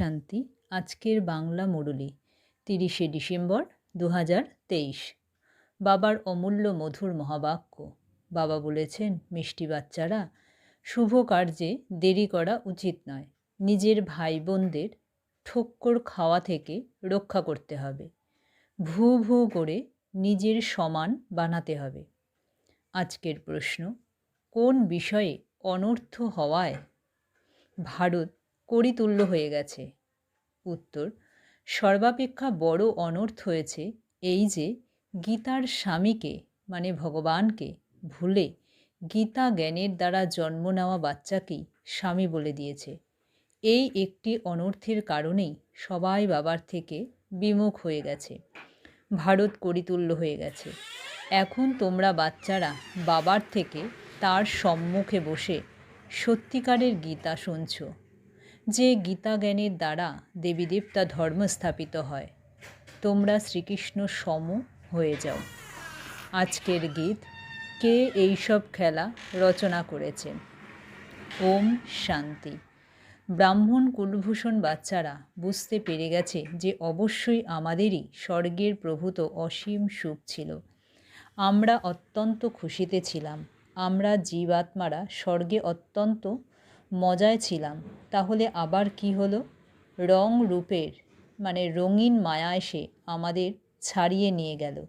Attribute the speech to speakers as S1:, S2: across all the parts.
S1: শান্তি, আজকের বাংলা মুরলি, তিরিশে ডিসেম্বর দু তেইশ। বাবার অমূল্য মধুর মহাবাক্য। বাবা বলেছেন, মিষ্টি বাচ্চারা, শুভ কার্যে দেরি করা উচিত নয়। নিজের ভাই বোনদের ঠক্কর খাওয়া থেকে রক্ষা করতে হবে। ভু ভু করে নিজের সমান বানাতে হবে। আজকের প্রশ্ন, কোন বিষয়ে অনর্থ হওয়ায়? ভারত করিতুল্য হয়ে গেছে। উত্তর, সর্বাপেক্ষা বড় অনর্থ হয়েছে এই যে, গীতার স্বামীকে মানে ভগবানকে, ভুলে গীতা জ্ঞানের দ্বারা জন্ম নেওয়া বাচ্চাকেই স্বামী বলে দিয়েছে। এই একটি অনর্থের কারণেই সবাই বাবার থেকে বিমুখ হয়ে গেছে। ভারত করিতুল্য হয়ে গেছে। এখন তোমরা বাচ্চারা বাবার থেকে তার সম্মুখে বসে সত্যিকারের গীতা শুনছ। যে গীতা জ্ঞানের দ্বারা দেবীদেবতা ধর্ম স্থাপিত হয়, তোমরা শ্রীকৃষ্ণ সম হয়ে যাও। আজকের গীত, কে এইসব খেলা রচনা করেছেন? ওম শান্তি। ব্রাহ্মণ কুলভূষণ বাচ্চারা বুঝতে পেরে গেছে যে অবশ্যই আমাদেরই স্বর্গের প্রভূত অসীম সুখ ছিল। আমরা অত্যন্ত খুশিতে ছিলাম। আমরা জীবাত্মারা স্বর্গে অত্যন্ত মজায় ছিলাম। তাহলে আবার কি হলো? রং রূপের মানে রঙিন মায়া এসে আমাদের ছাড়িয়ে নিয়ে গেল।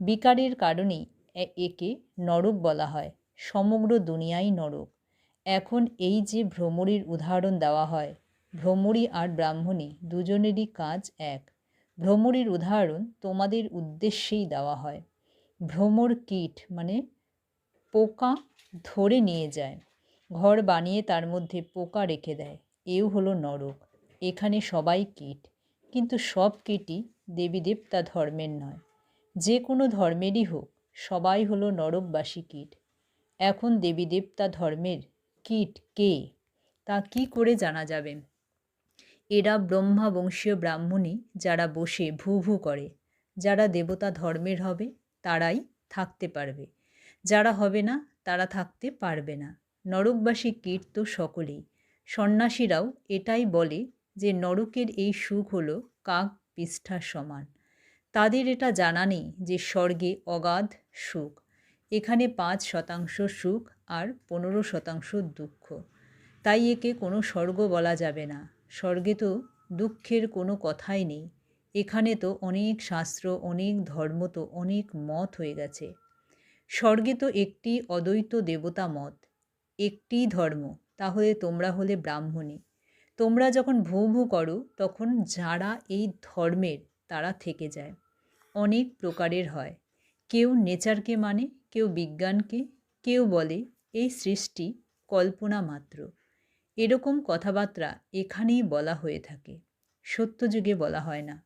S1: বিকারের কারণেই একে নরক বলা হয়, সমগ্র দুনিয়াই নরক। এখন এই যে ভ্রমরীর উদাহরণ দেওয়া হয়, ভ্রমরী আর ব্রাহ্মণী দুজনেরই কাজ এক। ভ্রমরীর উদাহরণ তোমাদের উদ্দেশ্যেই দেওয়া হয়। ভ্রমর কীট মানে পোকা ধরে নিয়ে যায়। ঘর বানিয়ে তার মধ্যে পোকা রেখে দেয়। এও হলো নরক। এখানে সবাই কীট। কিন্তু সব কীটই দেবী দেবতা ধর্মের নয়। যে কোনো ধর্মেরই হোক, সবাই হলো নরকবাসী কীট। এখন দেবী দেবতা ধর্মের কীট কে? তা কি করে জানা যাবে? এরা ব্রহ্মা বংশীয় ব্রাহ্মণী যারা বসে ভু ভু করে। যারা দেবতা ধর্মের হবে, তারাই থাকতে পারবে। যারা হবে না, তারা থাকতে পারবে না। নরকবাসী কীট তো সকলেই। সন্ন্যাসীরাও এটাই বলে যে নরকের এই সুখ হল কাক পৃষ্ঠার সমান। তাদের এটা জানা নেই যে স্বর্গে অগাধ সুখ। এখানে পাঁচ শতাংশ সুখ আর পনেরো শতাংশ দুঃখ। তাই একে কোনো স্বর্গ বলা যাবে না। স্বর্গে তো দুঃখের কোনো কথাই নেই। এখানে তো অনেক শাস্ত্র, অনেক ধর্ম তো অনেক মত হয়ে গেছে। স্বর্গে তো একটি অদ্বৈত দেবতা মত। একটি ধর্ম, তাহলে তোমরা হলে ব্রাহ্মণী। তোমরা যখন ভূ ভূ করো, তখন যারা এই ধর্মের, তারা থেকে যায়। অনেক প্রকারের হয়। কেউ নেচারকে মানে কেউ বিজ্ঞানকে, কেউ বলে, এই সৃষ্টি কল্পনা মাত্র। এরকম কথাবার্তা এখানেই বলা হয়ে থাকে। সত্যযুগে বলা হয় না।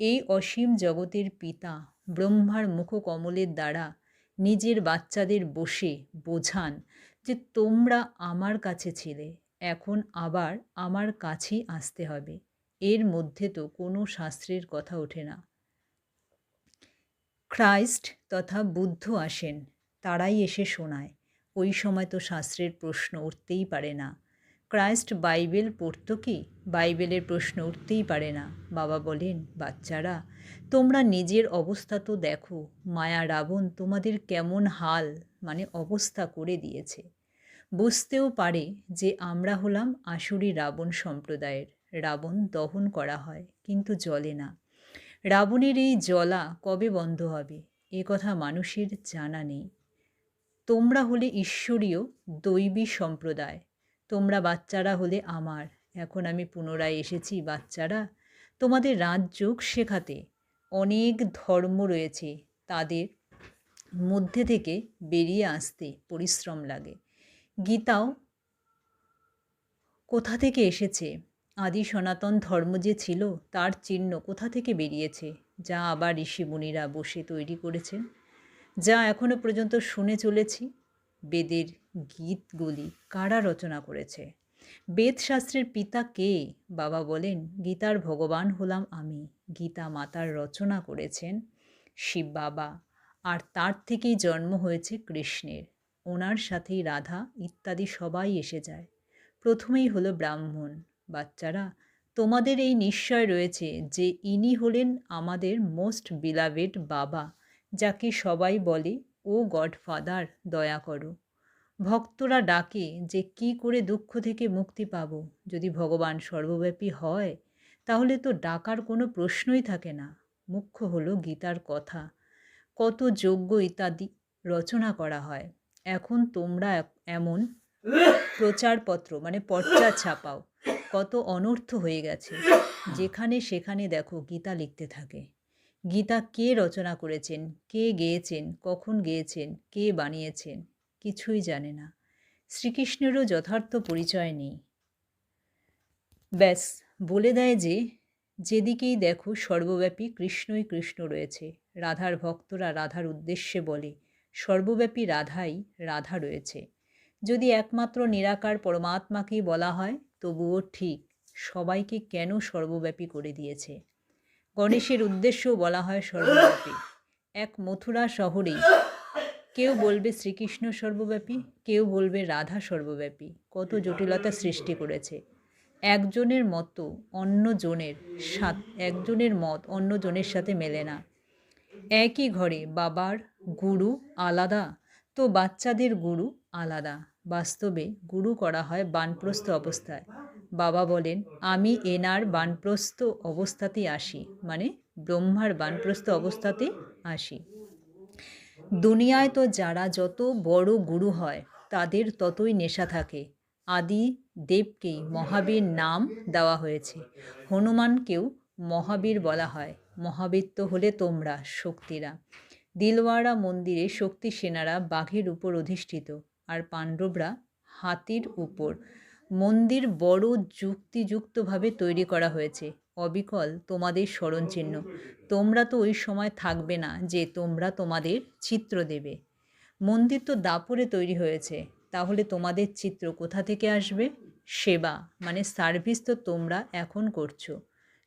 S1: এই অসীম জগতের পিতা ব্রহ্মার মুখকমলের দ্বারা নিজের বাচ্চাদের বসে বোঝান যে তোমরা আমার কাছে ছিলে, এখন আবার আমার কাছেই আসতে হবে। এর মধ্যে তো কোনো শাস্ত্রের কথা ওঠে না। খ্রাইস্ট তথা বুদ্ধ আসেন, তারাই এসে শোনায়। ওই সময় তো শাস্ত্রের প্রশ্ন উঠতেই পারে না। ক্রাইস্ট বাইবেল পড়তো কি? বাইবেলের প্রশ্ন উঠতেই পারে না। বাবা বলেন, বাচ্চারা, তোমরা নিজের অবস্থা তো দেখো। মায়া রাবণ তোমাদের কেমন হাল মানে অবস্থা করে দিয়েছে। বুঝতেও পারে যে আমরা হলাম আসুরি রাবণ সম্প্রদায়ের। রাবণ দহন করা হয়, কিন্তু জলে না। রাবণের এই জলা কবে বন্ধ হবে? এ কথা মানুষের জানা নেই। তোমরা হলে ঈশ্বরীয়, দৈবী সম্প্রদায়। তোমরা বাচ্চারা হলে আমার। এখন আমি পুনরায় এসেছি বাচ্চারা। তোমাদের রাজযোগ শেখাতে অনেক ধর্ম রয়েছে, তাদের মধ্যে থেকে বেরিয়ে আসতে পরিশ্রম লাগে। গীতাও কোথা থেকে এসেছে? আদি সনাতন ধর্ম যে ছিল, তার চিহ্ন কোথা থেকে বেরিয়েছে, যা আবার ঋষি বসে তৈরি করেছেন? যা এখনও পর্যন্ত শুনে চলেছি। বেদের গীতগুলি কারা রচনা করেছে? বেদশাস্ত্রের পিতা কে? বাবা বলেন, গীতার ভগবান হলাম আমি। গীতা মাতার রচনা করেছেন শিব বাবা। আর তার থেকেই জন্ম হয়েছে কৃষ্ণের। ওনার সাথেই রাধা ইত্যাদি সবাই এসে যায়। প্রথমেই হলো ব্রাহ্মণ। বাচ্চারা, তোমাদের এই নিশ্চয় রয়েছে যে ইনি হলেন আমাদের মোস্ট বিলাভেড বাবা, যাকে সবাই বলে ও গডফাদার, দয়া করো। ভক্তরা ডাকে যে কি করে দুঃখ থেকে মুক্তি পাব। যদি ভগবান সর্বব্যাপী হয়, তাহলে তো ডাকার কোনো প্রশ্নই থাকে না। মুখ্য হলো গীতার কথা। কত যোগ্য ইত্যাদি রচনা করা হয়। এখন তোমরা এমন প্রচারপত্র মানে পর্চা ছাপাও। কত অনর্থ হয়ে গেছে। যেখানে সেখানে দেখো গীতা লিখতে থাকে। গীতা কে রচনা করেছেন? কে গেয়েছেন? কখন গেয়েছেন? কে বানিয়েছেন? কিছুই জানে না। শ্রীকৃষ্ণেরও যথার্থ পরিচয় নেই। ব্যাস, বলে দেয় যে, যেদিকেই দেখো সর্বব্যাপী কৃষ্ণই কৃষ্ণ রয়েছে। রাধার ভক্তরা রাধার উদ্দেশ্যে বলে, সর্বব্যাপী রাধাই রাধা রয়েছে। যদি একমাত্র নিরাকার পরমাত্মাকেই বলা হয়, তবুও ঠিক, সবাইকে কেন সর্বব্যাপী করে দিয়েছে? গণেশের উদ্দেশ্যও বলা হয় সর্বব্যাপী। এক মথুরা শহরেই কেউ বলবে শ্রীকৃষ্ণ সর্বব্যাপী, কেউ বলবে রাধা সর্বব্যাপী। কত জটিলতা সৃষ্টি করেছে। একজনের মতো অন্যজনের সাথ একজনের মত অন্যজনের সাথে মেলে না। একই ঘরে বাবার গুরু আলাদা, তো বাচ্চাদের গুরু আলাদা। বাস্তবে গুরু করা হয় বানপ্রস্থ অবস্থায়। বাবা বলেন, আমি এনার বানপ্রস্থ অবস্থাতেই আসি। মানে ব্রহ্মার বানপ্রস্থ অবস্থাতে আসি। দুনিয়ায় তো যারা যত বড় গুরু হয়, তাদের ততই নেশা থাকে। আদি দেবকেই মহাবীর নাম দেওয়া হয়েছে। হনুমানকেও মহাবীর বলা হয়। মহাবীর তো হলে তোমরা শক্তিরা। দিলওয়াড়া মন্দিরে শক্তি সেনারা বাঘের উপর অধিষ্ঠিত। আর পাণ্ডবরা হাতির উপর। মন্দির বড় যুক্তিযুক্তভাবে তৈরি করা হয়েছে। অবিকল তোমাদের স্মরণচিহ্ন। তোমরা তো ওই সময় থাকবে না যে তোমরা তোমাদের চিত্র দেবে। মন্দির তো দাপরে তৈরি হয়েছে। তাহলে তোমাদের চিত্র কোথা থেকে আসবে? সেবা মানে সার্ভিস তো তোমরা এখন করছ।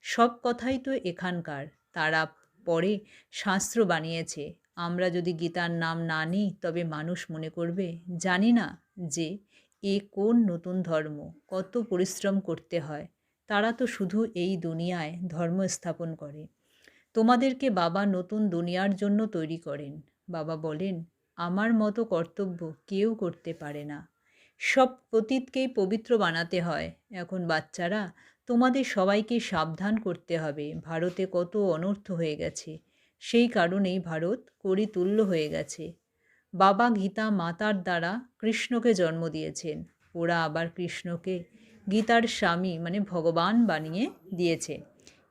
S1: সব কথাই তো এখানকার। তারা পরে শাস্ত্র বানিয়েছে। আমরা যদি গীতার নাম না নিই, তবে মানুষ মনে করবে, জানি না যে এ কোন নতুন ধর্ম? কত পরিশ্রম করতে হয়? তারা তো শুধু এই দুনিয়ায় ধর্ম স্থাপন করে। তোমাদেরকে বাবা নতুন দুনিয়ার জন্য তৈরি করেন। বাবা বলেন, আমার মতো কর্তব্য কেউ করতে পারে না। সব অতীতকেই পবিত্র বানাতে হয়। এখন বাচ্চারা, তোমাদের সবাইকে সাবধান করতে হবে। ভারতে কত অনর্থ হয়ে গেছে। সেই কারণেই ভারত করিতুল্য হয়ে গেছে। বাবা গীতা মাতার দ্বারা কৃষ্ণকে জন্ম দিয়েছেন। ওরা আবার কৃষ্ণকে গীতার স্বামী মানে ভগবান বানিয়ে দিয়েছে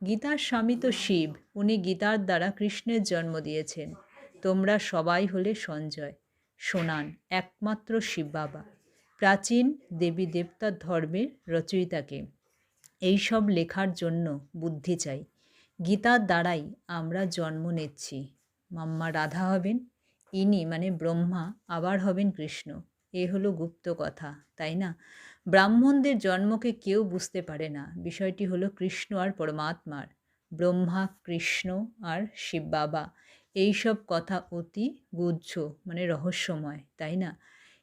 S1: গীতার স্বামী তো শিব, উনি গীতার দ্বারা কৃষ্ণের জন্ম দিয়েছেন। তোমরা সবাই হলে সঞ্জয়। সোনান একমাত্র শিব বাবা। প্রাচীন দেবী দেবতার ধর্মের রচয়িতাকে। এইসব লেখার জন্য বুদ্ধি চাই। গীতার দ্বারাই আমরা জন্ম নিচ্ছি। মাম্মা রাধা হবেন। ইনি মানে ব্রহ্মা, আবার হবেন কৃষ্ণ। এ হলো গুপ্ত কথা, তাই না? ব্রাহ্মণদের জন্মকে কেউ বুঝতে পারে না। বিষয়টি হলো কৃষ্ণ আর পরমাত্মার, ব্রহ্মা, কৃষ্ণ আর শিব বাবা। এইসব কথা অতি গুজ্জ মানে রহস্যময়, তাই না?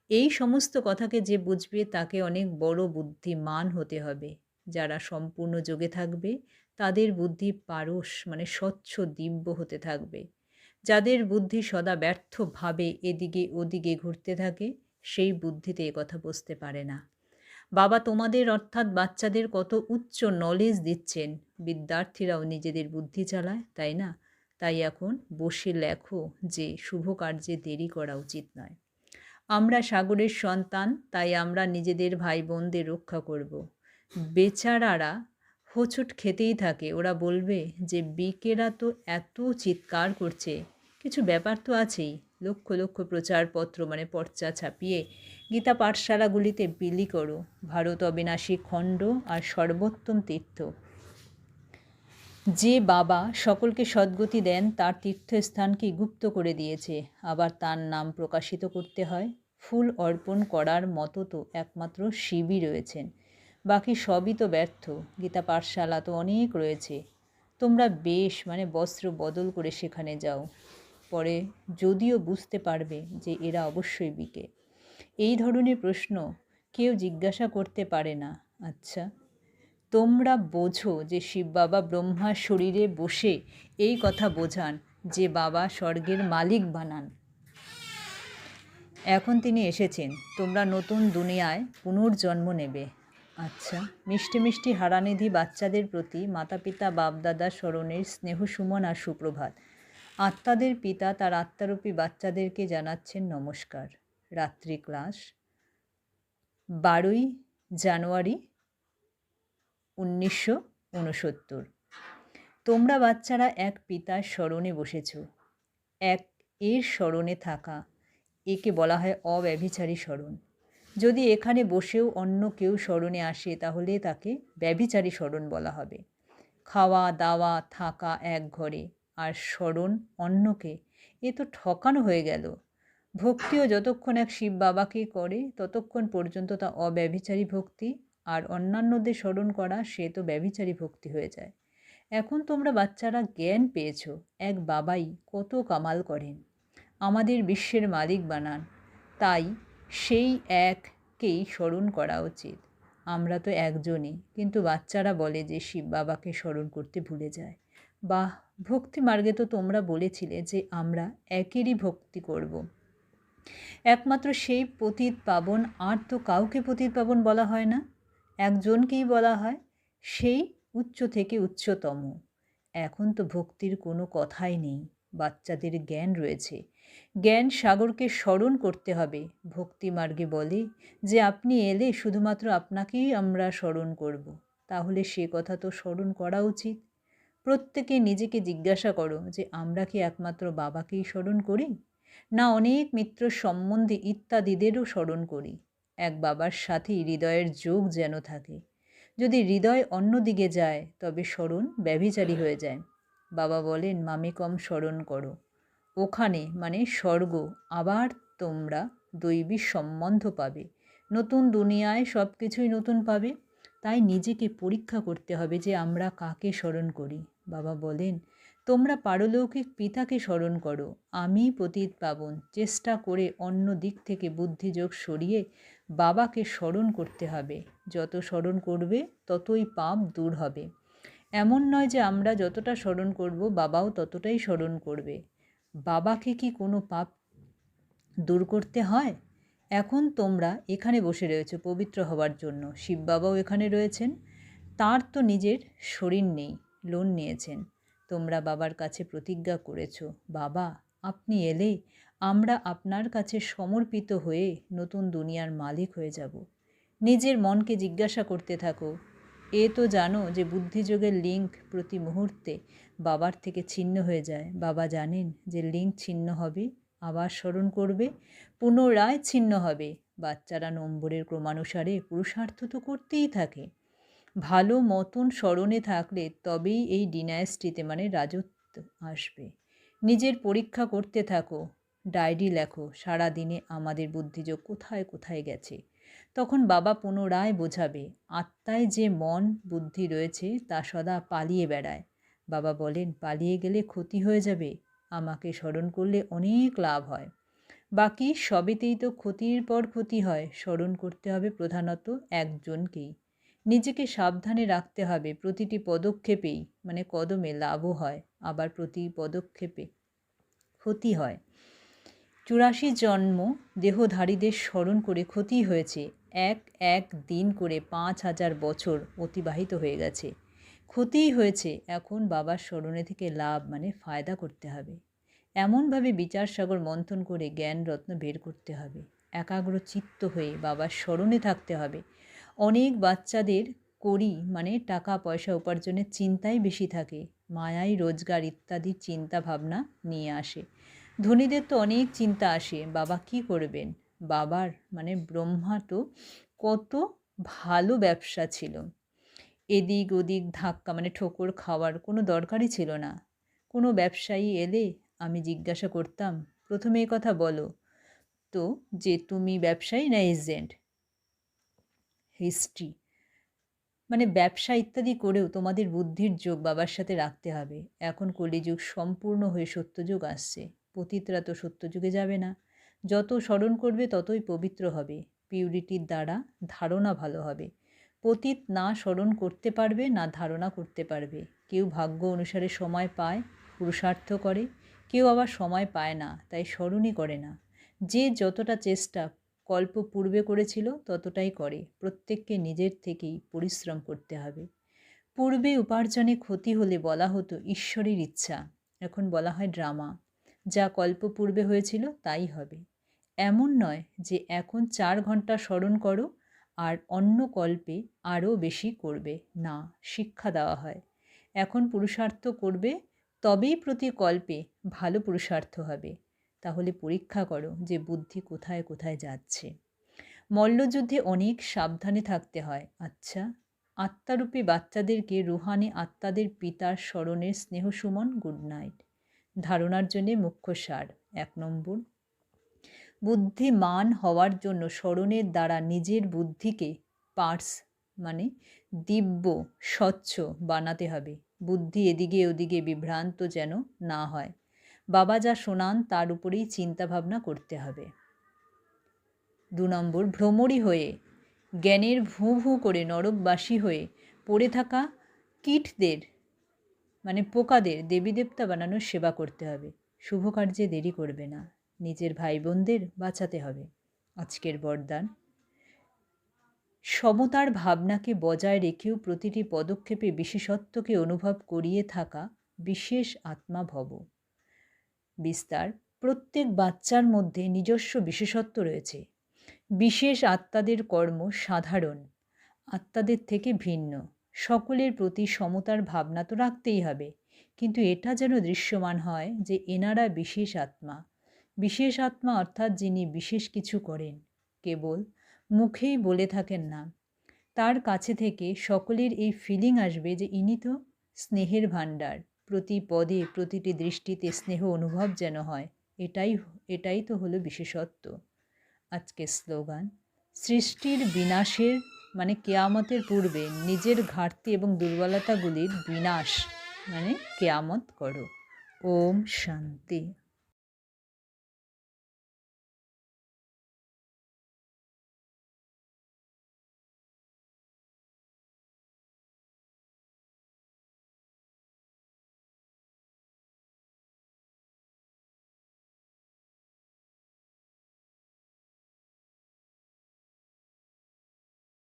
S1: এই সমস্ত কথাকে যে বুঝবে তাকে অনেক বড় বুদ্ধিমান হতে হবে। যারা সম্পূর্ণ যোগে থাকবে, তাদের বুদ্ধি পারস মানে স্বচ্ছ দিব্য হতে থাকবে। যাদের বুদ্ধি সদা ব্যর্থভাবে এদিকে ওদিকে ঘুরতে থাকে, সেই বুদ্ধিতে কথা বুঝতে পারে না। বাবা তোমাদের অর্থাৎ বাচ্চাদের কত উচ্চ নলেজ দিচ্ছেন। বিদ্যার্থীরাও নিজেদের বুদ্ধি চালায়, তাই না? তাই এখন বসে লেখো যে শুভ কার্যে দেরি করা উচিত নয়। আমরা সাগরের সন্তান, তাই আমরা নিজেদের ভাই বোনদের রক্ষা করব। বেচারারা হোঁচট খেতেই থাকে। ওরা বলবে যে বিকেরা তো এত চিৎকার করছে। কিছু ব্যাপার তো আছেই। লক্ষ লক্ষ প্রচারপত্র মানে পর্চা ছাপিয়ে গীতা পাঠশালাগুলিতে বিলি করো। ভারত অবিনাশী খণ্ড আর সর্বোত্তম তীর্থ। যে বাবা সকলকে সদ্গতি দেন, তার তীর্থস্থানকে গুপ্ত করে দিয়েছে? আবার তার নাম প্রকাশিত করতে হয়। ফুল অর্পণ করার মতো তো একমাত্র শিবই রয়েছেন। বাকি সবই তো ব্যর্থ। গীতা পাঠশালা তো অনেক রয়েছে। তোমরা বেশ মানে বস্ত্র বদল করে সেখানে যাও। পরে যদিও বুঝতে পারবে যে এরা অবশ্যই বিকে এই ধরনের প্রশ্ন কেউ জিজ্ঞাসা করতে পারে না। আচ্ছা তোমরা বোঝো যে শিব বাবা ব্রহ্মার শরীরে বসে এই কথা বোঝান যে বাবা স্বর্গের মালিক বানান। এখন তিনি এসেছেন, তোমরা নতুন দুনিয়ায় পুনর্জন্ম নেবে। আচ্ছা মিষ্টি মিষ্টি হারানিধি বাচ্চাদের প্রতি মাতা পিতা বাপদাদা স্মরণের স্নেহ সুমন আর সুপ্রভাত। আত্মাদের পিতা তার আত্মারূপী বাচ্চাদেরকে জানাচ্ছেন নমস্কার। রাত্রি ক্লাস, বারোই জানুয়ারি উনিশশো উনসত্তর। তোমরা বাচ্চারা এক পিতার স্মরণে বসেছ। এক এর স্মরণে থাকা, একে বলা হয় অব্যভিচারী স্মরণ। যদি এখানে বসেও অন্য কেউ স্মরণে আসে, তাহলে তাকে ব্যভিচারী স্মরণ বলা হবে। খাওয়া, দাওয়া, থাকা এক ঘরে। আর স্মরণ অন্যকে, এ তো ঠকানো হয়ে গেল। ভক্তিও যতক্ষণ এক শিব বাবাকে করে, ততক্ষণ পর্যন্ত তা অব্যভিচারী ভক্তি, আর অন্যান্যদের স্মরণ করা, সে তো ব্যভিচারী ভক্তি হয়ে যায়। এখন তোমরা বাচ্চারা জ্ঞান পেয়েছ, এক বাবাই কত কামাল করেন। আমাদের বিশ্বের মালিক বানান, তাই সেই এককেই স্মরণ করা উচিত। আমরা তো একজনই, কিন্তু বাচ্চারা বলে যে শিব বাবাকে স্মরণ করতে ভুলে যায়। বা ভক্তি মার্গে তো তোমরা বলেছিলে যে আমরা একেরই ভক্তি করব। একমাত্র সেই পতিত পাবন আর তো কাউকে পতিত পাবন বলা হয় না। একজনকেই বলা হয়, সেই উচ্চ থেকে উচ্চতম। এখন তো ভক্তির কোনো কথাই নেই, বাচ্চাদের জ্ঞান রয়েছে। জ্ঞান সাগরকে স্মরণ করতে হবে। ভক্তি মার্গে বলে যে আপনি এলে শুধুমাত্র আপনাকেই আমরা স্মরণ করব। তাহলে সে কথা তো স্মরণ করা উচিত। প্রত্যেকে নিজেকে জিজ্ঞাসা করো যে, আমরা কি একমাত্র বাবাকেই স্মরণ করি? না অনেক মিত্র সম্বন্ধে ইত্যাদিদেরও স্মরণ করি? এক বাবার সাথেই হৃদয়ের যোগ যেন থাকে। যদি হৃদয় অন্য দিকে যায়, তবে স্মরণ ব্যভিচারী হয়ে যায়। বাবা বলেন, মামি, কম স্মরণ করো। ওখানে মানে স্বর্গ, আবার তোমরা দৈবী সম্বন্ধ পাবে। নতুন দুনিয়ায় সব কিছুই নতুন পাবে। তাই নিজেকে পরীক্ষা করতে হবে যে, আমরা কাকে স্মরণ করি? বাবা বলেন, তোমরা পারলৌকিক পিতাকে স্মরণ করো। আমি পতীত পাবন। চেষ্টা করে অন্য দিক থেকে বুদ্ধিযোগ সরিয়ে বাবাকে স্মরণ করতে হবে। যত স্মরণ করবে, ততই পাপ দূর হবে। এমন নয় যে আমরা যতটা স্মরণ করব, বাবাও ততটাই স্মরণ করবে। বাবাকে কি কোনো পাপ দূর করতে হয়? এখন তোমরা এখানে বসে রয়েছে পবিত্র হওয়ার জন্য। শিব বাবাও এখানে রয়েছেন। তার তো নিজের শরীর নেই। লোন নিয়েছেন। তোমরা বাবার কাছে প্রতিজ্ঞা করেছ। বাবা, আপনি এলে আমরা আপনার কাছে সমর্পিত হয়ে নতুন দুনিয়ার মালিক হয়ে যাব। নিজের মনকে জিজ্ঞাসা করতে থাকো। এ তো জানো যে বুদ্ধিযোগের লিঙ্ক প্রতি মুহূর্তে বাবার থেকে ছিন্ন হয়ে যায়। বাবা জানেন যে লিঙ্ক ছিন্ন হবে, আবার স্মরণ করবে, পুনরায় ছিন্ন হবে। বাচ্চারা নম্বরের ক্রমানুসারে পুরুষার্থ তো করতেই থাকে। ভালো মতন স্মরণে থাকলে তবেই এই ডিনায়াস্টিতে মানে রাজত্ব আসবে। নিজের পরীক্ষা করতে থাকো ডায়েরি লেখো সারা দিনে আমাদের বুদ্ধিযোগ কোথায় কোথায় গেছে? তখন বাবা পুনরায় বোঝাবে, আত্মায় যে মন বুদ্ধি রয়েছে তা সদা পালিয়ে বেড়ায়। বাবা বলেন, পালিয়ে গেলে ক্ষতি হয়ে যাবে, আমাকে স্মরণ করলে অনেক লাভ হয়। বাকি সবেতেই তো ক্ষতির পর ক্ষতি হয়, স্মরণ করতে হবে প্রধানত একজনকেই। নিজেকে সাবধানে রাখতে হবে। প্রতিটি পদক্ষেপেই মানে কদমে লাভও হয়, আবার প্রতি পদক্ষেপে ক্ষতি হয়। চুরাশি জন্ম দেহধারীদের স্মরণ করে ক্ষতি হয়েছে। এক এক দিন করে পাঁচ হাজার বছর অতিবাহিত হয়ে গেছে। ক্ষতিই হয়েছে, এখন বাবার স্মরণে থেকে লাভ মানে ফায়দা করতে হবে। এমনভাবে বিচার সাগর মন্থন করে জ্ঞান রত্ন বের করতে হবে। একাগ্র চিত্ত হয়ে বাবার স্মরণে থাকতে হবে। অনেক বাচ্চাদের করি মানে টাকা, পয়সা উপার্জনের চিন্তাই বেশি থাকে। মায়াই রোজগার ইত্যাদির চিন্তা ভাবনা নিয়ে আসে। ধনীদের তো অনেক চিন্তা আসে, বাবা কি করবেন? বাবার মানে ব্রহ্মা তো কত ভালো ব্যবসা ছিল। এদিক ওদিক ধাক্কা মানে ঠোকর খাওয়ার কোনো দরকারই ছিল না। কোনো ব্যবসায়ী এলে আমি জিজ্ঞাসা করতাম, প্রথমে কথা বলো। তো যে তুমি ব্যবসায়ী না এজেন্ট হিস্ট্রি মানে ব্যবসা ইত্যাদি করেও তোমাদের বুদ্ধির যোগ বাবার সাথে রাখতে হবে। এখন কলিযুগ সম্পূর্ণ হয়ে সত্যযুগ আসছে। পতিতরা তো সত্যযুগে যাবে না। যত স্মরণ করবে ততই পবিত্র হবে। পিউরিটির দ্বারা ধারণা ভালো হবে। পতীত না স্মরণ করতে পারবে, না ধারণা করতে পারবে। কেউ ভাগ্য অনুসারে সময় পায়, পুরুষার্থ করে। কেউ আবার সময় পায় না, তাই স্মরণই করে না। যে যতটা চেষ্টা কল্প পূর্বে করেছিল, ততটাই করে। প্রত্যেককে নিজের থেকেই পরিশ্রম করতে হবে। পূর্বে উপার্জনে ক্ষতি হলে বলা হতো ঈশ্বরের ইচ্ছা। এখন বলা হয় ড্রামা। যা কল্প পূর্বে হয়েছিল, তাই হবে। এমন নয় যে এখন চার ঘণ্টা স্মরণ করো আর অন্য কল্পে আরও বেশি করবে। না, শিক্ষা দেওয়া হয়। এখন পুরুষার্থ করবে, তবেই প্রতি কল্পে ভালো পুরুষার্থ হবে। তাহলে পরীক্ষা করো যে বুদ্ধি কোথায় কোথায় যাচ্ছে। মল্লযুদ্ধে অনেক সাবধানে থাকতে হয়। আচ্ছা আত্মারূপী বাচ্চাদেরকে রুহানি আত্মাদের পিতার স্মরণের স্নেহসুমন গুড নাইট ধারণার জন্যে মুখ্য সার, এক নম্বর। বুদ্ধিমান হওয়ার জন্য স্মরণের দ্বারা নিজের বুদ্ধিকে পার্স মানে দিব্য, স্বচ্ছ বানাতে হবে। বুদ্ধি এদিকে ওদিকে বিভ্রান্ত যেন না হয়। বাবা যা শোনান, তার উপরেই চিন্তাভাবনা করতে হবে। দু নম্বর, ভ্রমরী হয়ে, জ্ঞানের ভূ ভূ করে নরকবাসী হয়ে পড়ে থাকা কীটদের মানে পোকাদের দেবী দেবতা বানানোর সেবা করতে হবে। শুভ কার্যে দেরি করবে না। নিজের ভাই বোনদের বাঁচাতে হবে। আজকের বরদান। সমতার ভাবনাকে বজায় রেখেও প্রতিটি পদক্ষেপে বিশেষত্বকে অনুভব করিয়ে থাকা বিশেষ আত্মা ভব। বিস্তার প্রত্যেক বাচ্চার মধ্যে নিজস্ব বিশেষত্ব রয়েছে। বিশেষ আত্মাদের কর্ম সাধারণ, আত্মাদের থেকে ভিন্ন। সকলের প্রতি সমতার ভাবনা তো রাখতেই হবে। কিন্তু এটা যেন দৃশ্যমান হয় যে এনারা বিশেষ আত্মা। বিশেষ আত্মা অর্থাৎ যিনি বিশেষ কিছু করেন, কেবল মুখেই বলে থাকেন না। তার কাছে থেকে সকলের এই ফিলিং আসবে যে ইনি তো স্নেহের ভাণ্ডার। প্রতি পদে প্রতিটি দৃষ্টিতে স্নেহ অনুভব যেন হয়, এটাই এটাই তো হলো বিশেষত্ব। আজকের স্লোগান, সৃষ্টির বিনাশের মানে কেয়ামতের পূর্বে নিজের ঘাটতি এবং দুর্বলতাগুলির বিনাশ মানে কেয়ামত করো। ওম শান্তি।